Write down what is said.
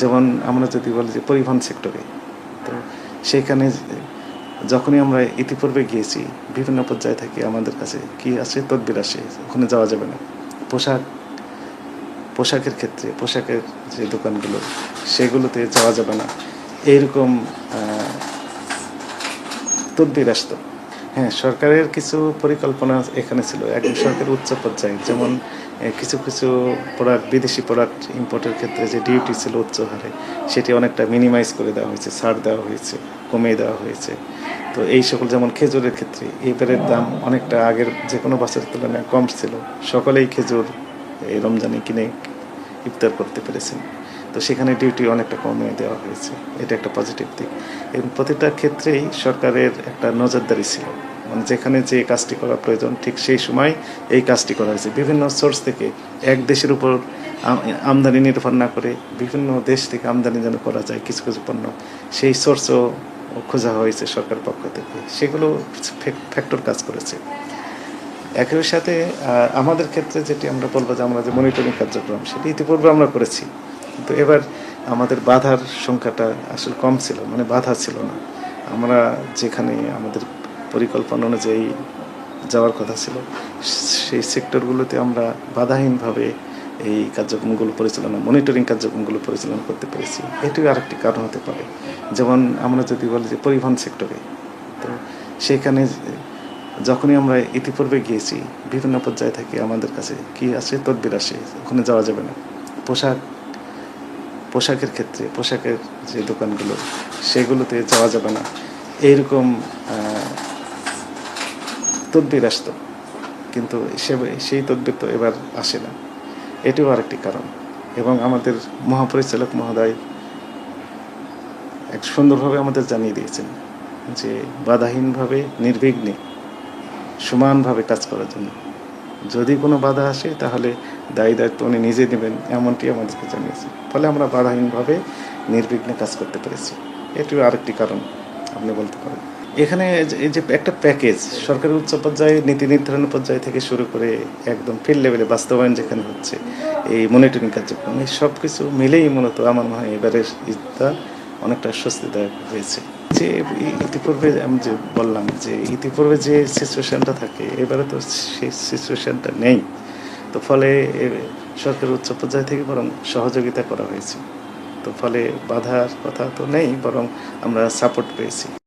যেমন আমরা যদি বলি যে পরিবহন সেক্টরে, তো সেইখানে যখনই আমরা ইতিপূর্বে গিয়েছি, বিভিন্ন পর্যায়ে থেকে আমাদের কাছে কি আসে, তদবির আসে, ওখানে যাওয়া যাবে না। পোশাক, পোশাকের ক্ষেত্রে, পোশাকের যে দোকানগুলো, সেগুলোতে যাওয়া যাবে না। এইরকম তদবির আসতো। হ্যাঁ সরকারের কিছু পরিকল্পনা এখানে ছিল। একদম সরকারের উচ্চ পর্যায়ে, যেমন কিছু কিছু প্রোডাক্ট বিদেশি প্রোডাক্ট ইম্পোর্টের ক্ষেত্রে যে ডিউটি ছিল উচ্চ হারে, সেটি অনেকটা মিনিমাইজ করে দেওয়া হয়েছে, ছাড় দেওয়া হয়েছে, কমিয়ে দেওয়া হয়েছে। তো এই সকল যেমন খেজুরের ক্ষেত্রে এবারের দাম অনেকটা আগের যে কোনো বছরের তুলনায় কম ছিল। সকলেই খেজুর এই রমজানে কিনে ইফতার করতে পেরেছেন। তো সেখানে ডিউটি অনেকটা কমিয়ে দেওয়া হয়েছে। এটা একটা পজিটিভ দিক। এবং প্রতিটা ক্ষেত্রেই সরকারের একটা নজরদারি ছিল। মানে যেখানে যে কাজটি করা প্রয়োজন, ঠিক সেই সময় এই কাজটি করা হয়েছে। বিভিন্ন সোর্স থেকে এক দেশের উপর আমদানি নির্ভর না করে বিভিন্ন দেশ থেকে আমদানি যেন করা যায় কিছু কিছু পণ্য, সেই সোর্সও খোঁজা হয়েছে সরকার পক্ষ থেকে। সেগুলো ফ্যাক্টর কাজ করেছে। একই সাথে আমাদের ক্ষেত্রে যেটি আমরা বলব যে আমরা যে মনিটরিং কার্যক্রম, সেটি ইতিপূর্বে আমরা করেছি। কিন্তু এবার আমাদের বাধার সংখ্যাটা আসলে কম ছিল মানে বাধা ছিল না। আমরা যেখানে আমাদের পরিকল্পনা অনুযায়ী যাওয়ার কথা ছিল। সেই সেক্টরগুলোতে আমরা বাধাহীনভাবে এই কার্যক্রমগুলো পরিচালনা, মনিটরিং কার্যক্রমগুলো পরিচালনা করতে পেরেছি। এটিও আরেকটি কারণ হতে পারে। যেমন আমরা যদি বলি যে পরিবহন সেক্টরে, তো সেখানে যখনই আমরা ইতিপূর্বে গিয়েছি, বিভিন্ন পর্যায়ে থেকে আমাদের কাছে কি আসে, তদবির আসে, ওখানে যাওয়া যাবে না। পোশাক, পোশাকের ক্ষেত্রে, পোশাকের যে দোকানগুলো, সেগুলোতে যাওয়া যাবে না। এইরকম তদবির আসতো। কিন্তু সে- সেই তদবির তো এবার আসে না। এটিও আরেকটি কারণ। এবং আমাদের মহাপরিচালক মহোদয় এক সুন্দরভাবে আমাদের জানিয়ে দিয়েছেন যে, বাধাহীনভাবে, নির্বিঘ্নে, সমানভাবে কাজ করার জন্য। যদি কোনো বাধা আসে, তাহলে দায়ী দায়িত্ব উনি নিজে নেবেন, এমনটি আমাদেরকে জানিয়েছে ফলে আমরা বাধাহীনভাবে, নির্বিঘ্নে কাজ করতে পেরেছি। এটিও আরেকটি কারণ আপনি বলতে পারেন। এখানে এই যে একটা প্যাকেজ সরকারের উচ্চ পর্যায়ে, নীতি নির্ধারণ পর্যায় থেকে শুরু করে একদম ফিল্ড লেভেলে বাস্তবায়ন যেখানে হচ্ছে, এই মনিটরিং কার্যক্রম, এই সব কিছু মিলেই মূলত আমার মনে হয় এবারের ঈদটা অনেকটা স্বস্তিদায়ক হয়েছে। যে ইতিপূর্বে আমি যে বললাম যে ইতিপূর্বে যে সিচুয়েশনটা থাকে, এবারে তো সেই সিচুয়েশনটা নেই। তো ফলে সরকারের উচ্চ পর্যায় থেকে বরং সহযোগিতা করা হয়েছে। তো ফলে বাধার কথা তো নেই, বরং আমরা সাপোর্ট পেয়েছি।